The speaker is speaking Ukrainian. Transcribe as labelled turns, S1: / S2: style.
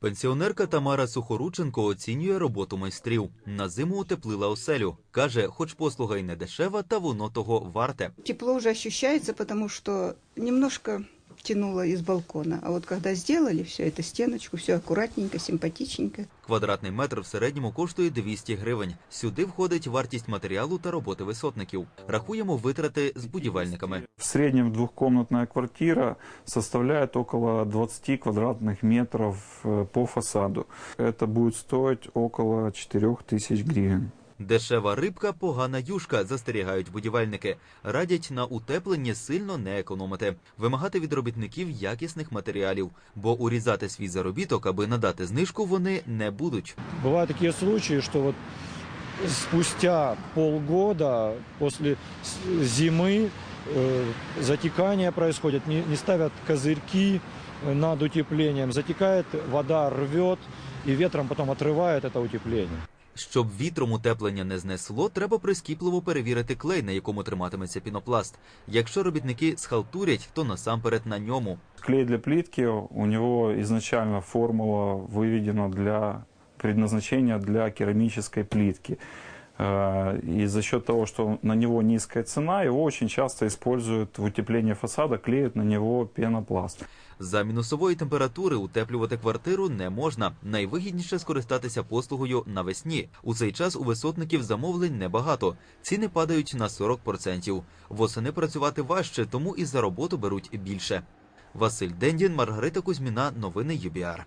S1: Пенсіонерка Тамара Сухорученко оцінює роботу майстрів. На зиму утеплила оселю. Каже, хоч послуга й не дешева, та воно того варте.
S2: Тепло вже відчувається, тому що немножко тянуло из балкона. А вот когда сделали все это, стеночку, все аккуратненько, симпатичненько.
S1: Квадратний метр в середньому коштує 200 гривень. Сюди входить вартість матеріалу та роботи висотників. Рахуємо витрати з будівельниками.
S3: В среднем двухкомнатная квартира составляет около 20 квадратных метров э, по фасаду. Это будет стоить около 4000 гривен.
S1: Дешева рибка, погана юшка, застерігають будівельники. Радять на утепленні сильно не економити, вимагати від робітників якісних матеріалів, бо урізати свій заробіток, аби надати знижку, вони не будуть.
S4: Бывают такие случаи, что вот спустя полгода после с- зимы э, затекание происходит, не, не ставят козырьки э, над утеплением, затекает, вода рвет и ветром потом отрывает это утепление.
S1: Щоб вітром утеплення не знесло, треба прискіпливо перевірити клей, на якому триматиметься пінопласт. Якщо робітники схалтурять, то насамперед на ньому.
S3: Клей для плитки, у нього изначально формула виведена для предназначения для керамической плитки. Э, И за счет того, что на него низкая цена, его очень часто используют в утеплении фасада, клеют на него пенопласт.
S1: За мінусової температури утеплювати квартиру не можна. Найвигідніше скористатися послугою навесні. У цей час у висотників замовлень небагато. Ціни падають на 40%. Восени працювати важче, тому і за роботу беруть більше. Василь Дендін, Маргарита Кузьміна. Новини ЮБІАР.